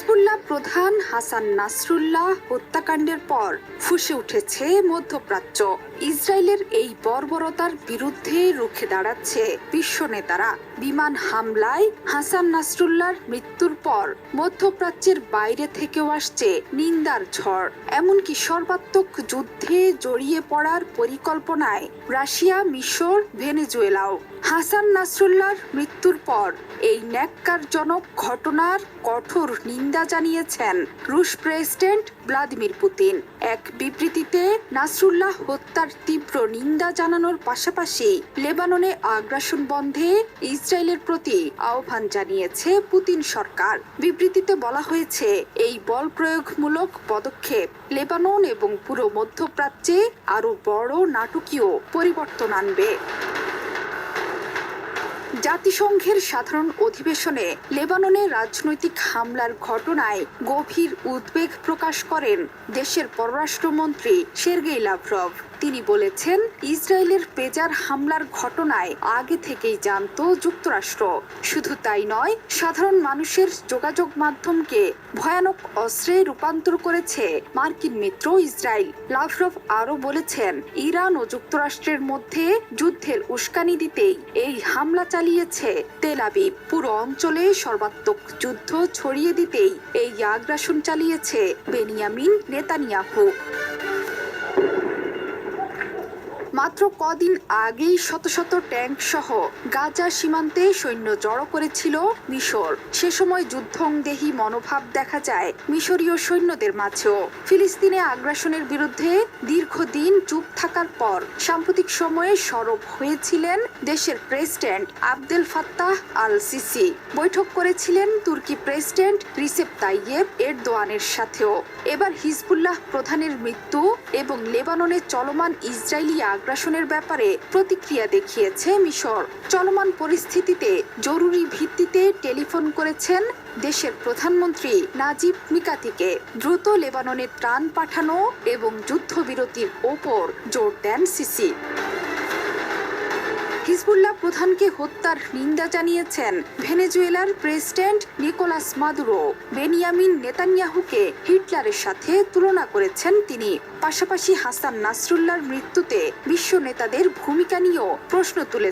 Hezbollah প্রধান হাসান নাসরুল্লাহ হত্যাকাণ্ডের পর ফুসে উঠেছে মধ্যপ্রাচ্য। ইসরায়েলের এই বর্বরতার বিরুদ্ধে রুখে দাঁড়াচ্ছে বিশ্ব নেতারা। বিমান হামলায় হাসান নাসরুল্লাহর মৃত্যুর পর মধ্যপ্রাচ্যের বাইরে থেকেও আসছে নিন্দার ঝড়। এমনকি সর্বাত্মক যুদ্ধে জড়িয়ে পড়ার পরিকল্পনায় রাশিয়া, মিশর, ভেনেজুয়েলাও। হাসান নাসরুল্লাহর মৃত্যুর পর এই ন্যাক্কারজনক ঘটনার কঠোর নিন্দা জানিয়েছেন রুশ প্রেসিডেন্ট ভ্লাদিমির পুতিন। এক বিবৃতিতে নাসরুল্লাহ হত্যার তীব্র নিন্দা জানানোর পাশাপাশি লেবাননে আগ্রাসন বন্ধে ইসরায়েলের প্রতি আহ্বান জানিয়েছে পুতিন সরকার। বিবৃতিতে বলা হয়েছে, এই বল প্রয়োগমূলক পদক্ষেপ লেবানন এবং পুরো মধ্যপ্রাচ্যে আরও বড় নাটকীয় পরিবর্তন আনবে। জাতিসংঘের সাধারণ অধিবেশনে লেবাননে রাজনৈতিক হামলার ঘটনায় গভীর উদ্বেগ প্রকাশ করেন দেশের পররাষ্ট্রমন্ত্রী সের্গেই লাভরভ। তিনি বলেছেন, ইসরায়েলের পেজার হামলার ঘটনায় আগে থেকেই জানত যুক্তরাষ্ট্র। শুধু তাই নয়, সাধারণ মানুষের যোগাযোগ মাধ্যমকে ভয়ানক অস্ত্রে রূপান্তর করেছে মার্কিন মিত্র ইসরায়েল। লাভরভ আরও বলেছেন, ইরান ও যুক্তরাষ্ট্রের মধ্যে যুদ্ধের উস্কানি দিতেই এই হামলা চালিয়েছে তেল আবিব। পুরো অঞ্চলে সর্বাত্মক যুদ্ধ ছড়িয়ে দিতেই এই আগ্রাসন চালিয়েছে বেনিয়ামিন নেতানিয়াহু। মাত্র কদিন আগেই শত শত ট্যাঙ্ক সহ গাজা সীমান্তে সৈন্য জড়ো করেছিল মিশর। সে সময় যুদ্ধংদেহী মনোভাব দেখা যায় মিশরীয় সৈন্যদের মাঝেও। ফিলিস্তিনে আগ্রাসনের বিরুদ্ধে দীর্ঘদিন চুপ থাকার পর সাম্প্রতিক সময়ে সরব হয়েছিলেন দেশের president Abdel Fattah al Sisi বৈঠক করেছিলেন তুর্কি প্রেসিডেন্ট রিসেপ তাইয়েব এরদোয়ানের সাথেও। এবার হিজবুল্লাহ প্রধানের মৃত্যু এবং লেবাননে চলমান ইসরায়েলি আগ্রাসনের ব্যাপারে প্রতিক্রিয়া দেখিয়েছে মিশর। চলমান পরিস্থিতিতে জরুরি ভিত্তিতে টেলিফোন করেছেন দেশের প্রধানমন্ত্রী নাজিব মিকাতিকে। দ্রুত লেবাননে ত্রাণ পাঠানো এবং যুদ্ধবিরতির ওপর জোর দেন সিসি। হিজবুল্লাহ প্রধানকে হত্যার নিন্দা জানিয়েছেন ভেনেজুয়েলার প্রেসিডেন্ট নিকোলাস মাদুরো। বেনিয়ামিন নেতানিয়াহুকে হিটলারের সাথে তুলনা করেছেন তিনি। পাশাপাশি হাসান নাসরুল্লাহর মৃত্যুতে বিশ্ব নেতাদের ভূমিকা নিয়েও প্রশ্ন তুলে